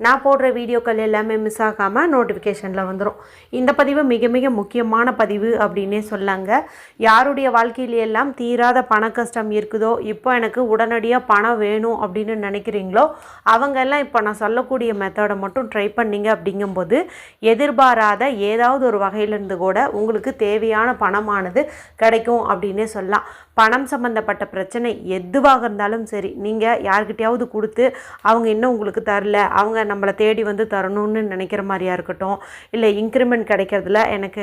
நான் போடுற வீடியோக்கள் எல்லாமே மிஸ் ஆகாமல் நோட்டிஃபிகேஷனில் வந்துடும் இந்த பதிவு மிக மிக முக்கியமான பதிவு அப்படின்னே சொல்லாங்க. யாருடைய வாழ்க்கையிலெல்லாம் தீராத பண கஷ்டம் இருக்குதோ இப்போ எனக்கு உடனடியாக பணம் வேணும் அப்படின்னு நினைக்கிறீங்களோ அவங்கெல்லாம் இப்போ நான் சொல்லக்கூடிய மெத்தடை மட்டும் ட்ரை பண்ணிங்க அப்படிங்கும்போது எதிர்பாராத ஏதாவது ஒரு வகையிலேருந்து கூட உங்களுக்கு தேவையான பணமானது கிடைக்கும் அப்படின்னே சொல்லலாம். பணம் சம்மந்தப்பட்ட பிரச்சனை எதுவாக இருந்தாலும் சரி நீங்கள் யார்கிட்டையாவது கொடுத்து அவங்க இன்னும் உங்களுக்கு தரல அவங்க நம்மளை தேடி வந்து தரணும்னு நினைக்கிற மாதிரியா இருக்கட்டும் இல்லை இன்க்ரிமெண்ட் கிடைக்கிறதுல எனக்கு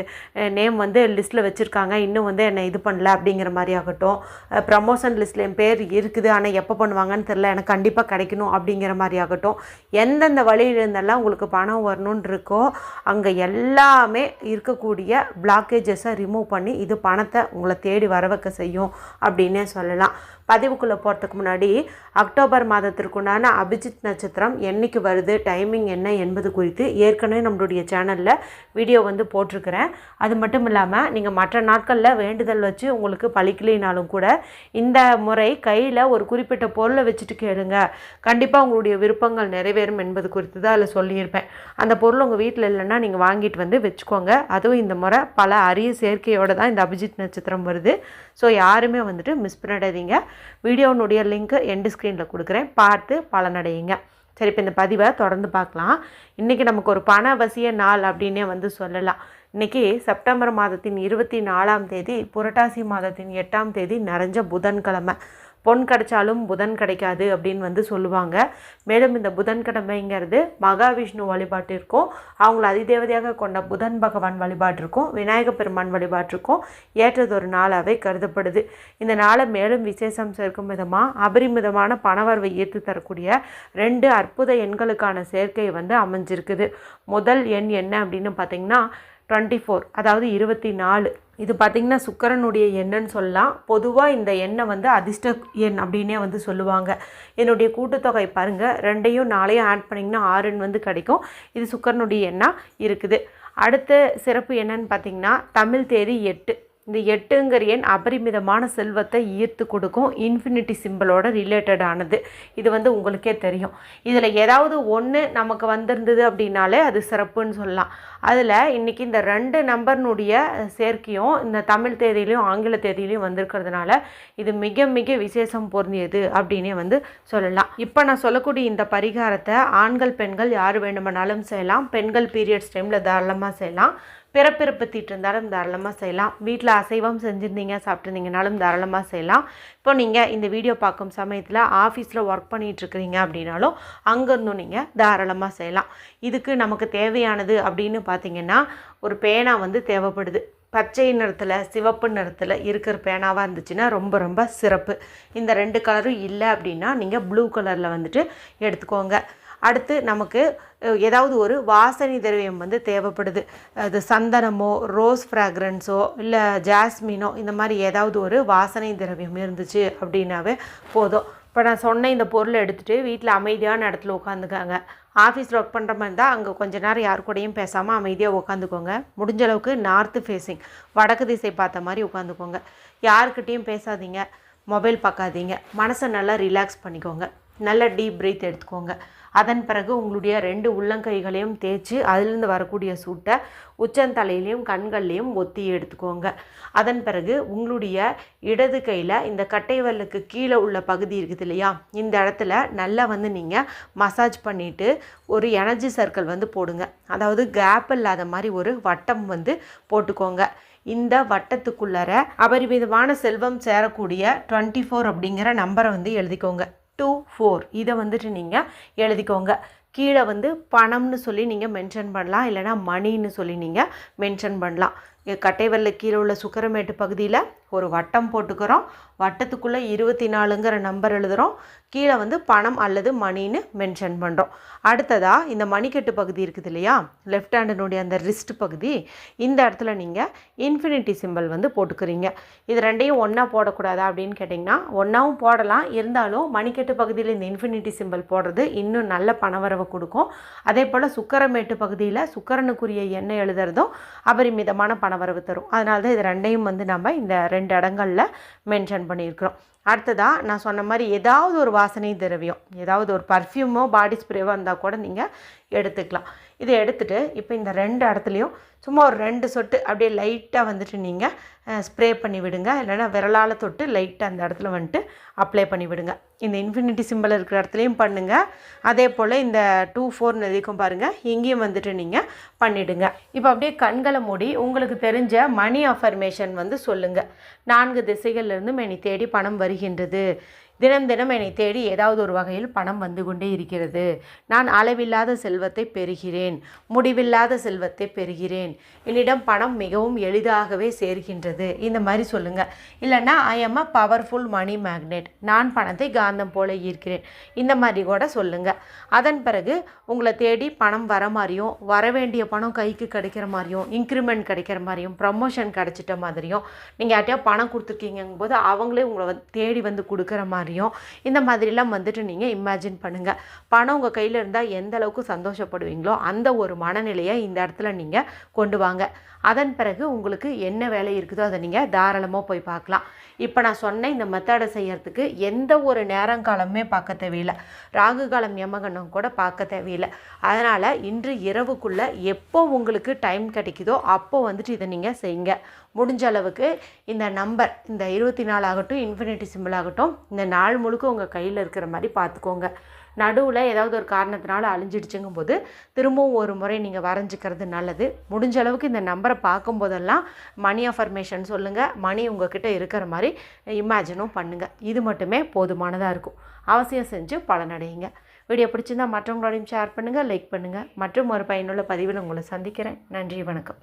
நேம் வந்து லிஸ்ட்டில் வச்சுருக்காங்க இன்னும் வந்து என்னை இது பண்ணல அப்படிங்கிற மாதிரி ஆகட்டும். ப்ரமோஷன் லிஸ்ட்டில் என் பேர் இருக்குது ஆனால் எப்போ பண்ணுவாங்கன்னு தெரில எனக்கு கண்டிப்பாக கிடைக்கணும் அப்படிங்கிற மாதிரி ஆகட்டும். எந்தெந்த வழியில இருந்தெல்லாம் உங்களுக்கு பணம் வரணும்னு இருக்கோ அங்கே எல்லாமே இருக்கக்கூடிய பிளாக்கேஜஸை ரிமூவ் பண்ணி இது பணத்தை உங்களை தேடி வர வைக்க செய்யும். அப்படின்னே சொல்லலாம். பதிவுக்குள்ளே போகிறதுக்கு முன்னாடி அக்டோபர் மாதத்திற்குண்டான அபிஜித் நட்சத்திரம் என்றைக்கு வருது டைமிங் என்ன என்பது குறித்து ஏற்கனவே நம்மளுடைய சேனலில் வீடியோ வந்து போட்டிருக்கிறேன். அது மட்டும் இல்லாமல் நீங்கள் மற்ற நாட்களில் வேண்டுதல் வச்சு உங்களுக்கு பழிக்கலைனாலும் கூட இந்த முறை கையில் ஒரு குறிப்பிட்ட பொருளை வச்சுட்டு கேளுங்க. கண்டிப்பாக உங்களுடைய விருப்பங்கள் நிறைவேறும் என்பது குறித்து தான் அதில் சொல்லியிருப்பேன். அந்த பொருள் உங்கள் வீட்டில் இல்லைன்னா நீங்கள் வாங்கிட்டு வந்து வச்சுக்கோங்க. அதுவும் இந்த முறை பல அரிய சேர்க்கையோடு தான் இந்த அபிஜித் நட்சத்திரம் வருது. ஸோ யாருமே வந்துட்டு மிஸ் பண்ணிடாதீங்க. வீடியோனுடைய லிங்க்கு எண்டு ஸ்க்ரீனில் கொடுக்குறேன். பார்த்து பலனடையுங்க. சரி இப்போ இந்த பதிவை தொடர்ந்து பார்க்கலாம். இன்றைக்கி நமக்கு ஒரு பண அவசிய நாள் அப்படின்னே வந்து சொல்லலாம். இன்றைக்கி செப்டம்பர் மாதத்தின் இருபத்தி நாலாம் தேதி புரட்டாசி மாதத்தின் எட்டாம் தேதி நிறைஞ்ச புதன்கிழமை. பொன் கிடைச்சாலும் புதன் கிடைக்காது அப்படின்னு வந்து சொல்லுவாங்க. மேலும் இந்த புதன்கிழமைங்கிறது மகாவிஷ்ணு வழிபாட்டிற்கும் அவங்கள அதிதேவதையாக கொண்ட புதன் பகவான் வழிபாட்டிற்கும் விநாயக பெருமான் வழிபாட்டிற்கும் ஏற்றதொரு நாளாகவே கருதப்படுது. இந்த நாளை மேலும் விசேஷம் சேர்க்கும் விதமாக அபரிமிதமான பணவரவை ஈர்த்து தரக்கூடிய ரெண்டு அற்புத எண்களுக்கான சேர்க்கை வந்து அமைஞ்சிருக்குது. முதல் எண் என்ன அப்படின்னு பார்த்தீங்கன்னா டுவெண்ட்டி ஃபோர் அதாவது இருபத்தி நாலு. இது பார்த்திங்கன்னா சுக்கரனுடைய எண்ணன்னு சொல்லலாம். பொதுவாக இந்த எண்ணை வந்து அதிர்ஷ்ட எண் அப்படின்னே வந்து சொல்லுவாங்க. என்னுடைய கூட்டுத்தொகை பாருங்கள் ரெண்டையும் நாளையும் ஆட் பண்ணிங்கன்னா ஆறுன்னு வந்து கிடைக்கும். இது சுக்கரனுடைய எண்ணாக இருக்குது. அடுத்த சிறப்பு என்னன்னு பார்த்தீங்கன்னா தமிழ் தேதி எட்டு. இந்த எட்டுங்கிற எண் அபரிமிதமான செல்வத்தை ஈர்த்து கொடுக்கும் இன்ஃபினிட்டி சிம்பிளோட ரிலேட்டடானது இது வந்து உங்களுக்கே தெரியும். இதில் ஏதாவது ஒன்று நமக்கு வந்திருந்தது அப்படின்னாலே அது சிறப்புன்னு சொல்லலாம். அதில் இன்றைக்கி இந்த ரெண்டு நம்பர்னுடைய சேர்க்கையும் இந்த தமிழ் தேதியிலையும் ஆங்கில தேதியிலையும் வந்திருக்கிறதுனால இது மிக மிக விசேஷம் பொருந்தியது அப்படின்னே வந்து சொல்லலாம். இப்போ நான் சொல்லக்கூடிய இந்த பரிகாரத்தை ஆண்கள் பெண்கள் யார் வேண்டுமானாலும் செய்யலாம். பெண்கள் பீரியட்ஸ் டைமில் தாராளமாக செய்யலாம். பிறப்பிறப்பு தீட்டிருந்தாலும் தாராளமாக செய்யலாம். வீட்டில் அசைவம் செஞ்சுருந்தீங்க சாப்பிட்ருந்தீங்கனாலும் தாராளமாக செய்யலாம். இப்போ நீங்கள் இந்த வீடியோ பார்க்கும் சமயத்தில் ஆஃபீஸில் ஒர்க் பண்ணிகிட்ருக்கிறீங்க அப்படின்னாலும் அங்கேருந்தும் நீங்கள் தாராளமாக செய்யலாம். இதுக்கு நமக்கு தேவையானது அப்படின்னு பார்த்தீங்கன்னா ஒரு பேனா வந்து தேவைப்படுது. பச்சை நிறத்தில் சிவப்பு நிறத்தில் இருக்கிற பேனாவாக இருந்துச்சுன்னா ரொம்ப ரொம்ப சிறப்பு. இந்த ரெண்டு கலரும் இல்லை அப்படின்னா நீங்கள் ப்ளூ கலரில் வந்துட்டு எடுத்துக்கோங்க. அடுத்து நமக்கு ஏதாவது ஒரு வாசனை திரவியம் வந்து தேவைப்படுது. அது சந்தனமோ ரோஸ் ஃப்ராக்ரன்ஸோ இல்லை ஜாஸ்மினோ இந்த மாதிரி ஏதாவது ஒரு வாசனை திரவியம் இருந்துச்சு அப்படின்னாவே போதும். இப்போ நான் சொன்ன இந்த பொருளை எடுத்துகிட்டு வீட்டில் அமைதியான இடத்துல உட்காந்துக்காங்க. ஆஃபீஸில் ஒர்க் பண்ணுற மாதிரி இருந்தால் அங்கே கொஞ்ச நேரம் யார் கூடயும் பேசாமல் அமைதியாக உட்காந்துக்கோங்க. முடிஞ்ச அளவுக்கு நார்த்து ஃபேஸிங் வடக்கு திசை பார்த்த மாதிரி உட்காந்துக்கோங்க. யாருக்கிட்டேயும் பேசாதீங்க. மொபைல் பார்க்காதீங்க. மனசை நல்லா ரிலாக்ஸ் பண்ணிக்கோங்க. நல்ல டீப் பிரீத் எடுத்துக்கோங்க. அதன் பிறகு உங்களுடைய ரெண்டு உள்ளங்கைகளையும் தேய்ச்சி அதிலிருந்து வரக்கூடிய சூட்டை உச்சந்தலையிலையும் கண்கள்லையும் ஒத்தி எடுத்துக்கோங்க. அதன் பிறகு உங்களுடைய இடது கையில் இந்த கட்டைவல்லுக்கு கீழே உள்ள பகுதி இருக்குது இல்லையா? இந்த இடத்துல நல்லா வந்து நீங்கள் மசாஜ் பண்ணிவிட்டு ஒரு எனர்ஜி சர்க்கிள் வந்து போடுங்க. அதாவது கேப் இல்லாத மாதிரி ஒரு வட்டம் வந்து போட்டுக்கோங்க. இந்த வட்டத்துக்குள்ளார அபரிமிதமான செல்வம் சேரக்கூடிய டுவெண்ட்டி ஃபோர் அப்படிங்கிற நம்பரை வந்து எழுதிக்கோங்க. டூ ஃபோர் இதை வந்துட்டு நீங்கள் எழுதிக்கோங்க. கீழே வந்து பணம்னு சொல்லி நீங்கள் மென்ஷன் பண்ணலாம். இல்லைனா மணின்னு சொல்லி நீங்கள் மென்ஷன் பண்ணலாம். கட்டைவல்ல கீழே உள்ள சுக்கரமேட்டு பகுதியில் ஒரு வட்டம் போட்டுக்கிறோம். வட்டத்துக்குள்ளே இருபத்தி நாலுங்கிற நம்பர் எழுதுகிறோம் கீழே வந்து பணம் அல்லது மணின்னு மென்ஷன் பண்ணுறோம் அடுத்ததாக இந்த மணிக்கட்டு பகுதி இருக்குது இல்லையா? லெஃப்ட் ஹேண்டினுடைய அந்த ரிஸ்ட் பகுதி. இந்த இடத்துல நீங்கள் இன்ஃபினிட்டி சிம்பிள் வந்து போட்டுக்கிறீங்க. இது ரெண்டையும் ஒன்றா போடக்கூடாதா அப்படின்னு கேட்டிங்கன்னா ஒன்றாவும் போடலாம். இருந்தாலும் மணிக்கட்டு பகுதியில் இந்த இன்ஃபினிட்டி சிம்பிள் போடுறது இன்னும் நல்ல பணவரவை கொடுக்கும். அதே போல் சுக்கரமேட்டு பகுதியில் சுக்கரனுக்குரிய எண்ணெய் எழுதுறதும் அபரிமிதமான பணவரவு தரும். அதனால தான் இது ரெண்டையும் வந்து நம்ம இந்த ரெண்டு இடங்களில் மென்ஷன் பண்ணியிருக்கிறோம். அடுத்ததாக நான் சொன்ன மாதிரி ஏதாவது ஒரு வாசனை திரவியம் ஏதாவது ஒரு பர்ஃப்யூமோ பாடி ஸ்ப்ரேவோ இருந்தால் கூட நீங்கள் எடுத்துக்கலாம். இதை எடுத்துகிட்டு இப்போ இந்த ரெண்டு இடத்துலையும் சும்மா ஒரு ரெண்டு சொட்டு அப்படியே லைட்டாக வந்துட்டு நீங்கள் ஸ்ப்ரே பண்ணி விடுங்க. இல்லைன்னா விரலால் தொட்டு லைட்டாக அந்த இடத்துல வந்துட்டு அப்ளை பண்ணி விடுங்க. இந்த இன்ஃபினிட்டி சிம்பிள் இருக்கிற இடத்துலையும் பண்ணுங்கள் அதே போல் இந்த டூ ஃபோர் நதிக்கும் பாருங்கள் இங்கேயும் வந்துட்டு நீங்கள் பண்ணிவிடுங்க இப்போ அப்படியே கண்களை மூடி உங்களுக்கு தெரிஞ்ச மணி அஃபர்மேஷன் வந்து சொல்லுங்கள் நான்கு திசைகள்லேருந்து என்னை தேடி பணம் வருகின்றது. தினம் தினம் என்னை தேடி ஏதாவது ஒரு வகையில் பணம் வந்து கொண்டே இருக்கிறது. நான் அளவில்லாத செல்வத்தை பெறுகிறேன். முடிவில்லாத செல்வத்தை பெறுகிறேன். என்னிடம் பணம் மிகவும் எளிதாகவே சேர்கின்றது. இந்த மாதிரி சொல்லுங்கள் இல்லைன்னா I am a powerful money magnet நான் பணத்தை காந்தம் போல ஈர்க்கிறேன். இந்த மாதிரி கூட சொல்லுங்கள் அதன் பிறகு உங்களை தேடி பணம் வர மாதிரியும் வர வேண்டிய பணம் கைக்கு கிடைக்கிற மாதிரியும் இன்க்ரிமெண்ட் கிடைக்கிற மாதிரியும் ப்ரமோஷன் கிடைச்சிட்ட மாதிரியும் நீங்கள் யார்ட்டையா பணம் கொடுத்துருக்கீங்கும் போது அவங்களே உங்களை தேடி வந்து கொடுக்குற மாதிரி மாதிரியும் இந்த மாதிரிலாம் வந்துட்டு நீங்கள் இமேஜின் பண்ணுங்கள் பணம் உங்கள் கையில் இருந்தால் எந்த அளவுக்கு சந்தோஷப்படுவீங்களோ அந்த ஒரு மனநிலையை இந்த இடத்துல நீங்கள் கொண்டு வாங்க. அதன் பிறகு உங்களுக்கு என்ன வேலை இருக்குதோ அதை நீங்கள் தாராளமாக போய் பார்க்கலாம். இப்போ நான் சொன்ன இந்த மெத்தடை செய்கிறதுக்கு எந்த ஒரு நேரங்காலமே பார்க்க தேவையில்லை. ராகு காலம் யமகண்டம் கூட பார்க்க தேவையில்லை. அதனால் இன்று இரவுக்குள்ளே எப்போ உங்களுக்கு டைம் கிடைக்குதோ அப்போ வந்துட்டு இதை நீங்கள் செய்யுங்க. முடிஞ்ச அளவுக்கு இந்த நம்பர் இந்த இருபத்தி நாலு ஆகட்டும் இன்ஃபினிட்டி சிம்பிள் ஆகட்டும் இந்த நாள் முழுக்க உங்கள் கையில் இருக்கிற மாதிரி பார்த்துக்கோங்க. நடுவில் ஏதாவது ஒரு காரணத்தினால அழிஞ்சிடுச்சுங்கும் போது திரும்பவும் ஒரு முறை நீங்கள் வரைஞ்சிக்கிறது நல்லது. முடிஞ்ச அளவுக்கு இந்த நம்பரை பார்க்கும்போதெல்லாம் மணி அஃபர்மேஷன் சொல்லுங்கள் மணி உங்ககிட்ட இருக்கிற மாதிரி இமேஜினும் பண்ணுங்கள் இது மட்டுமே போதுமானதாக இருக்கும். அவசியம் செஞ்சு பலனடையுங்க. வீடியோ பிடிச்சிருந்தால் மற்றவங்களோடையும் ஷேர் பண்ணுங்கள் லைக் பண்ணுங்கள் மற்றும் ஒரு பயனுள்ள பதிவில் உங்களை சந்திக்கிறேன். நன்றி வணக்கம்.